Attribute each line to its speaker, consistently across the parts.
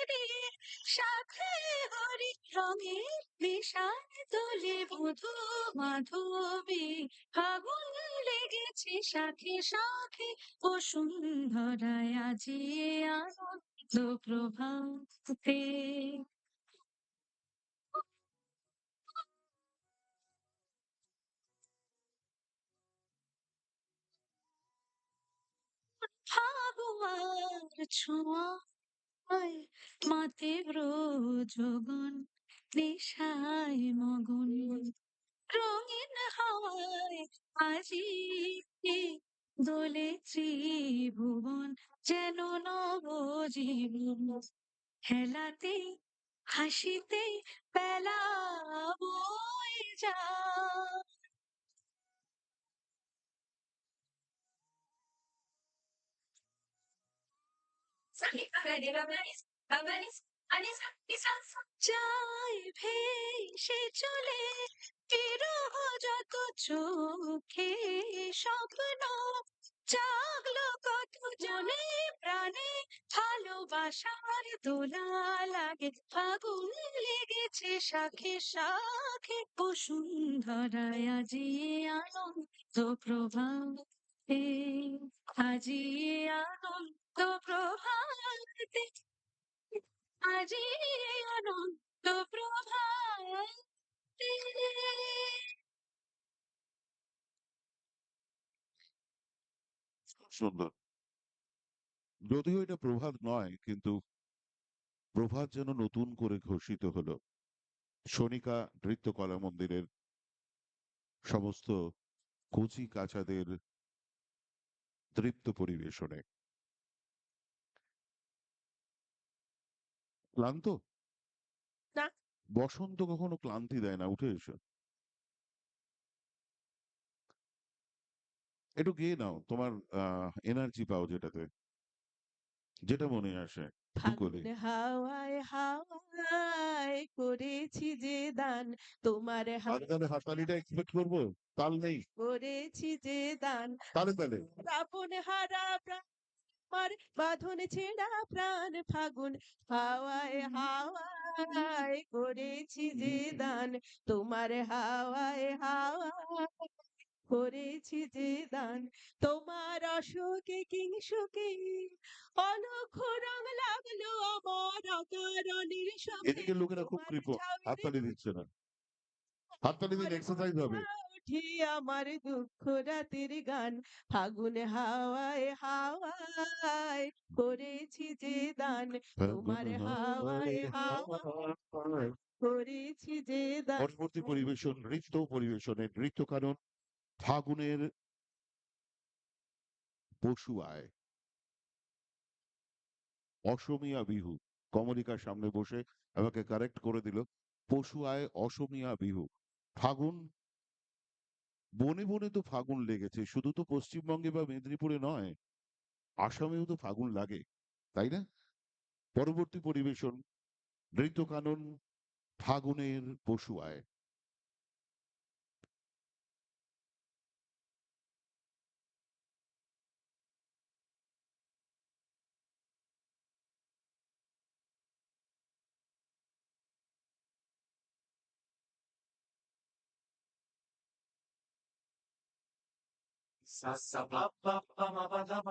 Speaker 1: শ্যামেরে সাথে হরি রঙের মিশান তোলে বধু মাধবী। ফাগুন লেগেছে শাখে শাখে বসুন্ধরায় আজি এ আনন্দ প্রভাতে। ফাগুয়ার ছোঁয়ায় মাতে ব্রজগণ নেশায় মগন। রঙিন হাওয়ায় আজি দোলে ত্রিভুবন যেন নবজীবন। খেলাতে হাসিতে বেলা বয়ে ভেসে চলে যত চোখে স্বপ্ন জাগলো কত জনে প্রাণে ভালোবাসার দোলা লাগে ফাগুন লেগেছে শাখে শাখে বসুন্ধরায় আজি আনন্দ, প্রভাতে আজি আনন্দ, প্রভাতে আজি আনন্দ প্রভাতে
Speaker 2: সুন্দর। যদিও এটা প্রভাত নয়, কিন্তু প্রভাত যেন নতুন করে ঘোষিত হলো। সনিকা নৃত্য কলা মন্দিরের সমস্ত কচি কাচাদের তৃপ্ত পরিবেশনে। ক্লান্ত?
Speaker 1: না।
Speaker 2: বসন্ত কখনো ক্লান্তি দেয় না উঠে এসো। একটু গিয়ে নাও তোমার এনার্জি পাও যেটাতে। যেটা মনে আসে।
Speaker 3: ফাগুন হাওয়ায় হাওয়ায় করেছি যে দান। তোমার হাত
Speaker 2: আরে তাহলে হাততালিটা এক্সপেক্ট করব? তাল নেই।
Speaker 3: করেছি যে দান।
Speaker 2: তালে তালে।
Speaker 3: আপন হারা প্রাণ আমার বাঁধন ছেঁড়া প্রাণ ফাগুন হাওয়ায় হাওয়ায় করেছি যে দান। তোমার হাওয়ায় হাওয়ায় করেছি যে দান। তোমার অশোকে কিংসুকে অলক্ষ রং লাগল আমার অকারণের সঙ্গে।
Speaker 2: লোকেরা খুব কৃপ হাততালি দিচ্ছে না। হাততালি দিন এক্সারসাইজ হবে।
Speaker 3: উঠি আমার দুঃখ রাতের গান। ফাগুন হাওয়ায় হাওয়ায় করেছি যে দান। তোমার হাওয়ায় হাওয়ায় করেছি যে দান।
Speaker 2: পরবর্তী পরিবেশন নৃত্য পরিবেশনে নৃত্য কারণ ফাগুনের পশু আয় অসমিয়া বিহু কমলিকার সামনে বসে আমাকে কারেক্ট করে দিল পশু আয় অসমিয়া বিহু। ফাগুন বনে বনে তো ফাগুন লেগেছে, শুধু তো পশ্চিমবঙ্গে বা মেদিনীপুরে নয়, আসামেও তো ফাগুন লাগে, তাই না? পরবর্তী পরিবেশন নৃত্য কানন ফাগুনের পশু আয়
Speaker 4: sa ba ba ba ma ba da.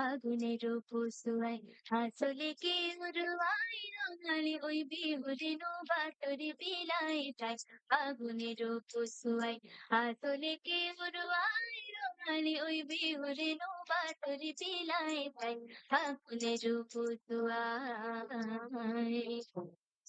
Speaker 5: আগুনের পশুয়াই হাসলে কে উড়ুয়াই রঙালি ওই বিহুরিন বাটরি বিলাই তাই আগুনের পশুয়াই হাসলে কে উড়ুয়াই রঙালি ওই বিহুরিন বাটরি বিলাই তাই আগুনের পশুয়াই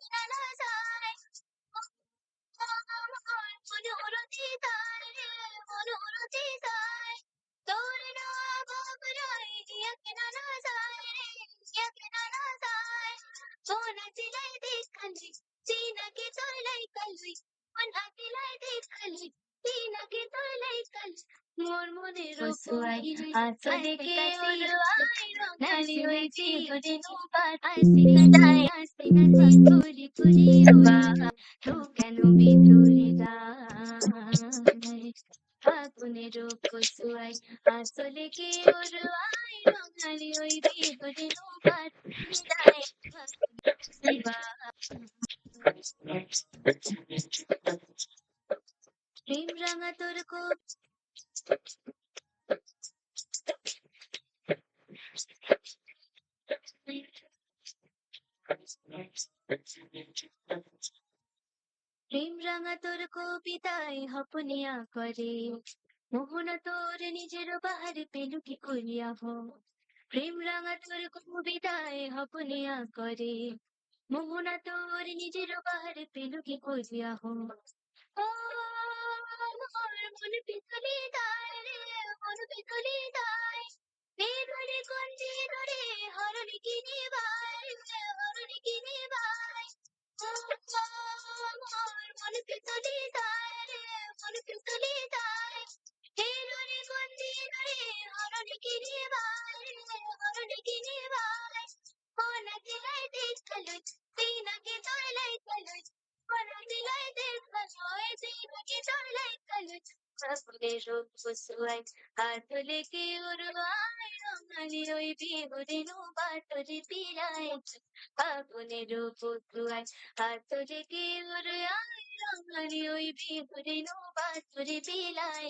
Speaker 5: pinalosa মোর মনের রসুয়াই আসলে কে উড়াই রঙালি ওই জীবনে নোবার আসি যায় আসি নাচি তুরি তুরি বা তো কেন বিতুরি যায় ফাগুনের রসুয়াই আসলে কে উড়াই রঙালি ওই জীবনে নোবার বা প্রেম রাঙা তোর কোপ প্রেম রাঙা তোর কবিতায় হপনিয়া করে। মোহনা তোর নিজের বাহারে পেলু কি করিয়া হো প্রেম রাঙা তোর কবিতায় হপনিয়া করে। মোহনা তোর নিজের বাহারে পেলু কি করিয়া হো মন পিছলি রূপ কুসুয়াই হাতলে কে উড়াই রঙালি ওই বিহুরে নো বাটরে পিলাই ফাগুনের রূপ কুসুয়াই হাতলে কে উড়াই রঙালি ওই বিহুরে নো বাটরে পিলাই